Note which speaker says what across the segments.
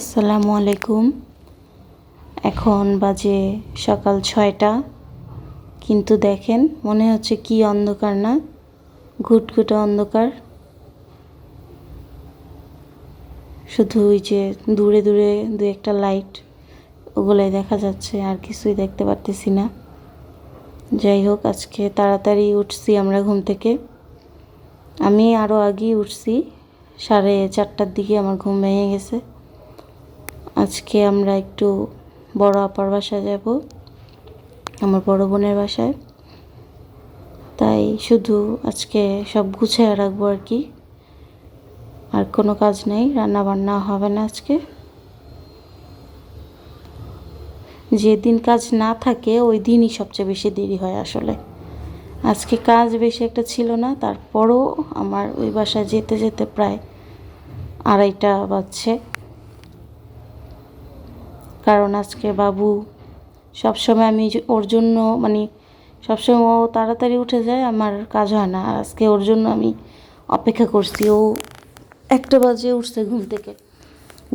Speaker 1: আসসালামু আলাইকুম। এখন বাজে সকাল ছয়টা। কিন্তু দেখেন, মনে হচ্ছে কি অন্ধকার না? ঘুটঘুটে অন্ধকার। শুধু ওই যে দূরে দূরে দু একটা লাইট ওগুলোই দেখা যাচ্ছে, আর কিছুই দেখতে পারতেছি না। যাই হোক, আজকে তাড়াতাড়ি উঠছি আমরা ঘুম থেকে। আমি আরও আগেই উঠছি, সাড়ে চারটার দিকে আমার ঘুম ভেঙে গেছে। আজকে আমরা একটু বড় আপার বাসায় যাব, আমার বড় বোনের বাসায়। তাই শুধু আজকে সব গুছিয়ে রাখব আর কি। আর কোনো কাজ নেই রান্না বান্না হবে না আজকে। যেদিন কাজ না থাকে, ওই দিনই সবচেয়ে বেশি দেরি হয় আসলে। আজকে কাজ বেশি একটা ছিল না, তারপরও আমার ওই বাসায় যেতে যেতে প্রায় আড়াইটা বাজছে। কারণ আজকে বাবু সবসময় আমি ওর জন্য মানে সবসময় ও তাড়াতাড়ি উঠে যায়, আমার কাজ হয় না। আর আজকে ওর জন্য আমি অপেক্ষা করছি। ও একটা বাজে উঠছে ঘুম থেকে।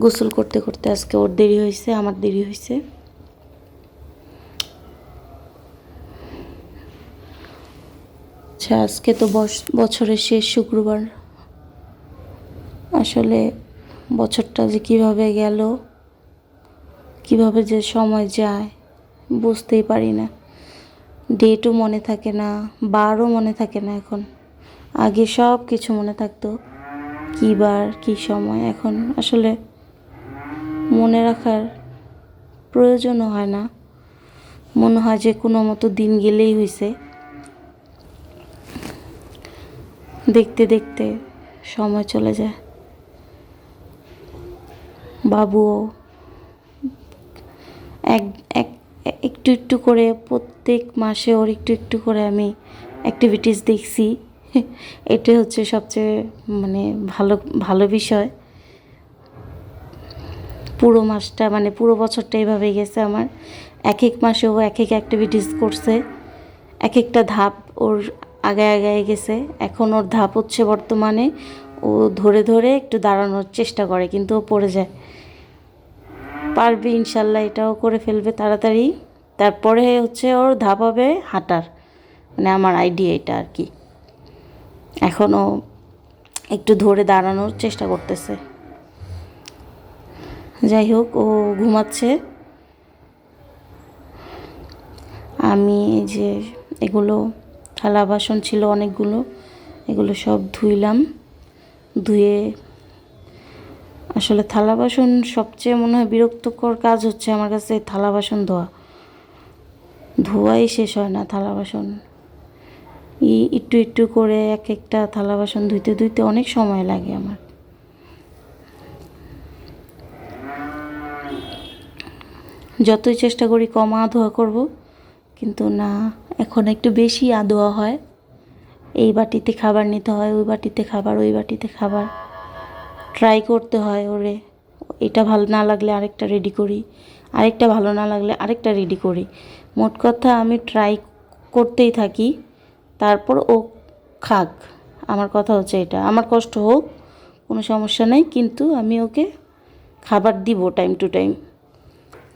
Speaker 1: গোসল করতে করতে আজকে ওর দেরি হয়েছে, আমার দেরি হয়েছে। আচ্ছা আজকে তো বছরের শেষ শুক্রবার। আসলে বছরটা যে কীভাবে গেল কীভাবে যে সময় যায়, বুঝতেই পারি না। ডেটও মনে থাকে না বারও মনে থাকে না এখন। আগে সব কিছু মনে থাকতো, কী বার, কী সময়। এখন আসলে মনে রাখার প্রয়োজনও হয় না। মনে হয় যে কোনো মতো দিন গেলেই হয়েছে দেখতে দেখতে সময় চলে যায়। বাবুও এক এক, একটু একটু করে প্রত্যেক মাসে ওর একটু একটু করে আমি অ্যাক্টিভিটিস দেখছি। এটা হচ্ছে সবচেয়ে মানে ভালো ভালো বিষয়। পুরো মাসটা মানে পুরো বছরটা এইভাবে গেছে আমার। এক এক মাসে ও এক এক অ্যাক্টিভিটিস করছে। এক একটা ধাপ ওর আগে আগে গেছে। এখন ওর ধাপ হচ্ছে বর্তমানে ও ধরে ধরে একটু দাঁড়ানোর চেষ্টা করে, কিন্তু ও পড়ে যায়। পারবে, ইনশাল্লাহ এটাও করে ফেলবে তাড়াতাড়ি। তারপরে হচ্ছে ওর ধাপ হবে হাঁটার মানে আমার আইডিয়া এটা আর কি। এখনও একটু ধরে দাঁড়ানোর চেষ্টা করতেছে। যাই হোক, ও ঘুমাচ্ছে। আমি এই যে এগুলো, থালা বাসন ছিল অনেকগুলো, এগুলো সব ধুইলাম। ধুয়ে আসলে থালা বাসন সবচেয়ে মনে হয় বিরক্তকর কাজ হচ্ছে আমার কাছে থালা বাসন ধোয়া। ধোয়াই শেষ হয় না থালা বাসন। ই একটু একটু করে এক একটা থালা বাসন ধুইতে ধুইতে অনেক সময় লাগে আমার। যতই চেষ্টা করি কম আধোয়া করব, কিন্তু না, এখন একটু বেশি আধোয়া হয়। এই বাটিতে খাবার নিতে হয়, ওই বাটিতে খাবার, ওই বাটিতে খাবার। ট্রাই করতে হয় ওরে। এটা ভালো না লাগলে আরেকটা রেডি করি। আরেকটা ভালো না লাগলে আরেকটা রেডি করি। মোট কথা আমি ট্রাই করতেই থাকি। তারপর ও খাক। আমার কথা হচ্ছে এটা। আমার কষ্ট হোক, কোনো সমস্যা নেই, কিন্তু আমি ওকে খাবার দিব টাইম টু টাইম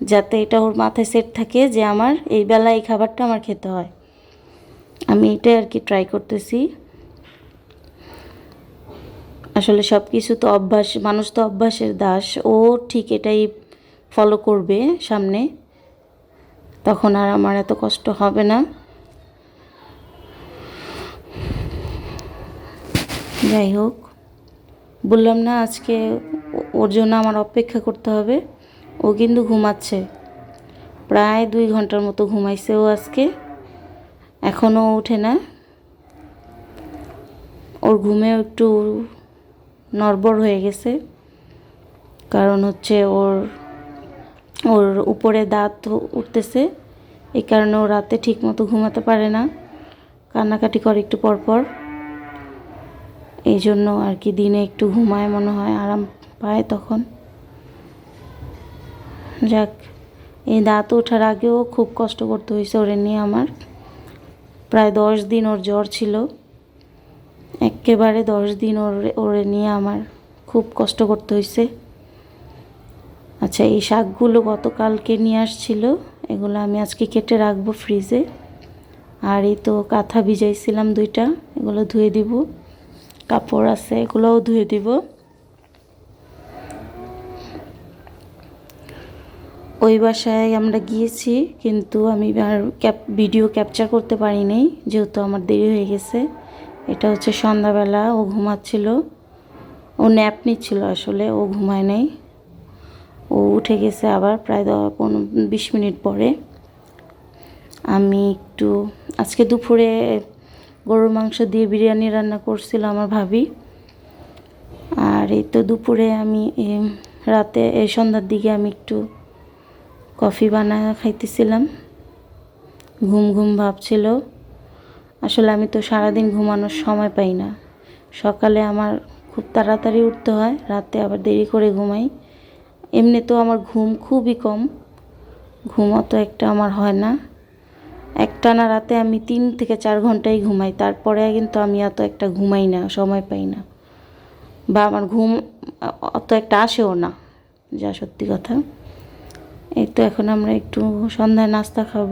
Speaker 1: যাতে এটা ওর মাথায় সেট থাকে যে আমার এই বেলা এই খাবারটা আমার খেতে হয়। আমি এটাই আর কি ট্রাই করতেছি। আসলে সব কিছু তো অভ্যাস, মানুষ তো অভ্যাসের দাস, ও ঠিক এটাই ফলো করবে সামনে। তখন আর আমার এত কষ্ট হবে না। যাই হোক, বললাম না আজকে ওর জন্য আমার অপেক্ষা করতে হবে। ও কিন্তু ঘুমাচ্ছে। প্রায় দুই ঘণ্টার মতো ঘুমাইছে ও আজকে। এখনও ওঠে না। ওর ঘুমেও একটু নড়বড় হয়ে গেছে। কারণ হচ্ছে ওর ওর উপরে দাঁত উঠতেছে। এই কারণে ও রাতে ঠিক মতো ঘুমাতে পারে না। কান্নাকাটি করে একটু পর পর। এই জন্য আর কি দিনে একটু ঘুমায় মনে হয়, আরাম পায় তখন। যাক, এই দাঁত ওঠার আগেও খুব কষ্ট করতে হয়েছে ওরে নিয়ে আমার। প্রায় দশ দিন ওর জ্বর ছিল। একেবারে দশ দিন ওর ওরে নিয়ে আমার খুব কষ্ট করতে হয়েছে আচ্ছা এই শাকগুলো গতকালকে নিয়ে আসছিল, এগুলো আমি আজকে কেটে রাখব ফ্রিজে। আর এই তো কাঁথা ভিজাইছিলাম দুইটা, এগুলো ধুয়ে দিব। কাপড় আছে, এগুলোও ধুয়ে দিব। ওই বাসায় আমরা গিয়েছি, কিন্তু আমি আর ক্যাপ ভিডিও ক্যাপচার করতে পারিনি যেহেতু আমার দেরি হয়ে গেছে। এটা হচ্ছে সন্ধ্যাবেলা, ও ঘুমাচ্ছিল। ও ন্যাপ নিচ্ছিল আসলে, ও ঘুমায় নাই। ও উঠে গেছে আবার প্রায় দ- পনেরো, বিশ মিনিট পরে। আমি একটু, আজকে দুপুরে গরুর মাংস দিয়ে বিরিয়ানি রান্না করছিল আমার ভাবি। আর এই তো দুপুরে আমি রাতে এই সন্ধ্যার দিকে আমি একটু কফি বানা খাইতেছিলাম। ঘুম ঘুম ভাবছিল। আসলে আমি তো সারাদিন ঘুমানোর সময় পাই না। সকালে আমার খুব তাড়াতাড়ি উঠতে হয়, রাতে আবার দেরি করে ঘুমাই। এমনি তো আমার ঘুম খুবই কম ঘুম অত একটা আমার হয় না। একটানা রাতে আমি তিন থেকে চার ঘন্টাই ঘুমাই, তারপরে কিন্তু আমি অত একটা ঘুমাই না, সময় পাই না। বা আমার ঘুম অত একটা আসেও না, যা সত্যি কথা। এই তো এখন আমরা একটু সন্ধ্যায় নাস্তা খাব।